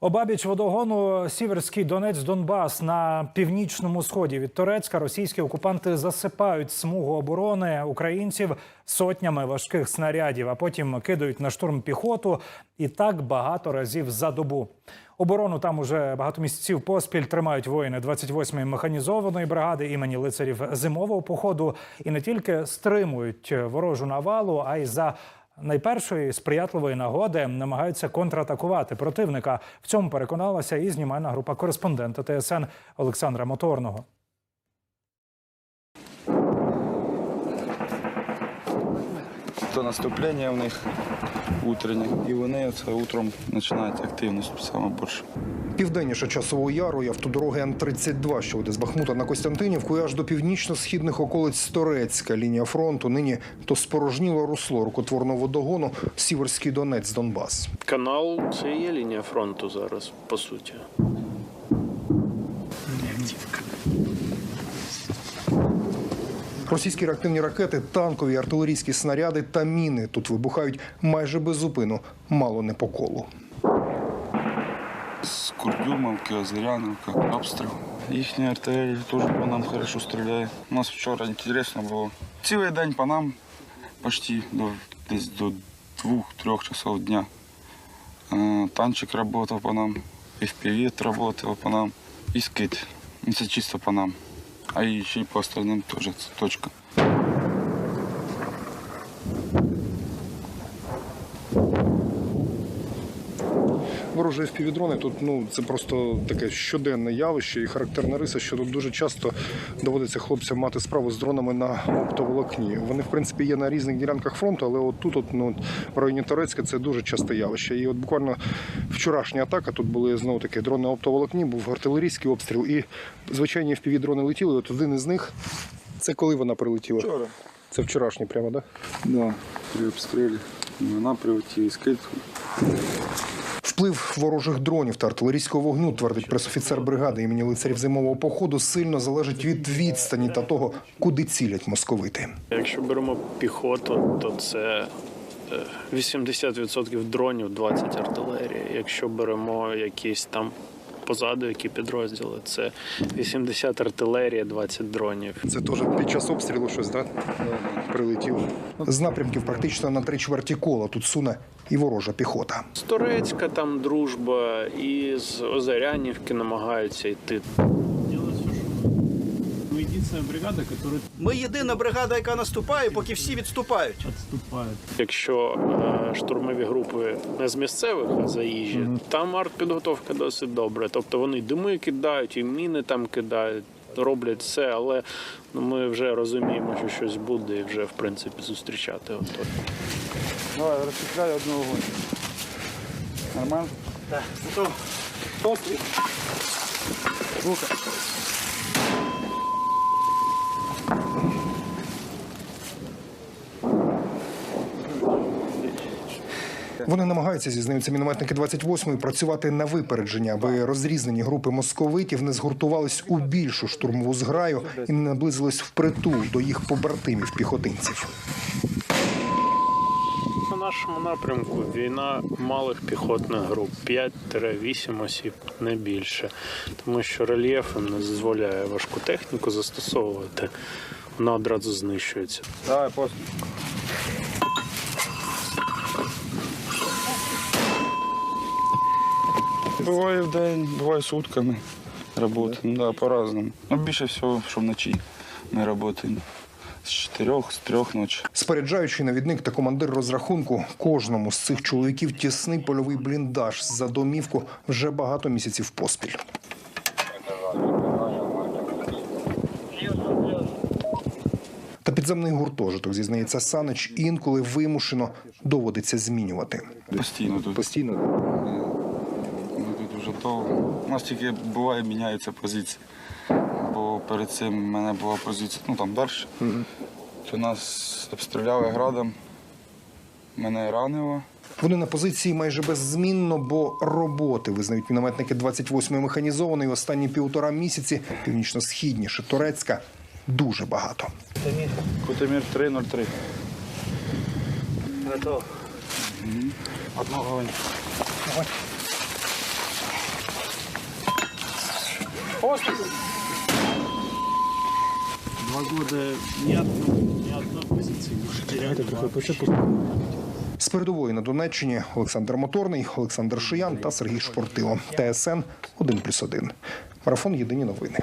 Обабіч водогону Сіверський Донець Донбас на північному сході від Турецька російські окупанти засипають смугу оборони українців сотнями важких снарядів, а потім кидають на штурм піхоту і так багато разів за добу. Оборону там уже багато місяців поспіль тримають воїни 28-ї механізованої бригади імені лицарів зимового походу і не тільки стримують ворожу навалу, а й за найпершої сприятливої нагоди намагаються контратакувати противника. В цьому переконалася і знімальна група кореспондента ТСН Олександра Моторного. то наступлення в них утреннє. І вони це утром починають активність саме більше. Південніше часового яру і автодороги Н-32, що веде з Бахмута на Костянтинівку, і аж до північно-східних околиць Торецька. Лінія фронту нині то спорожніло русло рукотворного водогону Сіверський Донець Донбас. Канал це є лінія фронту зараз, по суті. Російські реактивні ракети, танкові, артилерійські снаряди та міни тут вибухають майже без зупину, мало не по колу. З Курдюмовки, Озеряновка, обстріл. Їхня артилерія теж по нам хорошо стріляє. У нас вчора інтересно було. Цілий день по нам, почти до, десь до двох-трьох часов дня. Е, Танчик працював по нам, FPV працював по нам, і скид. Ну, Це чисто по нам. А і ще й по остальним теж точка. Ворожі впівдрони тут ну це просто таке щоденне явище і характерна риса, що тут дуже часто доводиться хлопцям мати справу з дронами на оптоволокні. Вони в принципі є на різних ділянках фронту, але от тут, от, ну, в районі Торецька, це дуже часте явище. І от буквально вчорашня атака тут були знову таки дрони на оптоволокні, був артилерійський обстріл, і звичайні впівдрони летіли. От один із них це коли вона прилетіла? Вчора. Це вчорашній прямо, так? Да? Да, при обстрілі. Вона прилетіла з китку. Вплив ворожих дронів та артилерійського вогню, твердить пресофіцер бригади імені лицарів зимового походу, сильно залежить від відстані та того, куди цілять московити. Якщо беремо піхоту, то це е, 80% дронів, 20 артилерії. Якщо беремо якісь там позаду, які підрозділи, це 80 артилерії, 20 дронів. Це теж під час обстрілу щось, так? Прилетіло. З напрямків практично на три чверті кола тут суне і ворожа піхота. З Турецька там дружба, і з Озарянівки намагаються йти. Мы единственная бригада, которая Ми єдина бригада, яка наступає, поки всі відступають. отступает. Якщо е, штурмові групи не з місцевих, а заїжджі, там артпідготовка досить добра. Тобто вони дими кидають, і міни там кидають, роблять все, але ну, ми вже розуміємо, що щось буде, і вже в принципі зустрічати готові. Давай, розчіпляй одну вогонь. Нормально? Вони намагаються, зізнаються мінометники 28-ї, працювати на випередження, аби розрізнені групи московитів не згуртувались у більшу штурмову зграю і не наблизились впритул до їх побратимів піхотинців. На нашому напрямку війна малих піхотних груп 5-8 осіб, не більше. Тому що рельєф не дозволяє важку техніку застосовувати. Вона одразу знищується. Давай, пост. Буває в день, буває сутками роботи. Ну, да, по-разному. Ну, більше всього, що вночі ми працюємо. З чотирьох, з трьох ночі. Споряджаючий навідник та командир розрахунку кожному з цих чоловіків тісний польовий бліндаж за домівку вже багато місяців поспіль. Та підземний гуртожиток, зізнається Санич, інколи вимушено доводиться змінювати. Постійно тут. Постійно вже. У нас тільки буває міняються позиції. Бо перед цим в мене була позиція, ну там далі. То нас обстріляли градом, мене ранило. Вони на позиції майже беззмінно, бо роботи визнають мінометники 28-ї механізованої останні півтора місяці північно-східніше Турецька дуже багато. Кутомір 303. Готово. Одного вогонь. Два года ни одной, ни одной позиции не потеряли вообще. З передової на Донеччині Олександр Моторний, Олександр Шиян та Сергій Шпортило. ТСН 1+,1. Марафон Єдині новини.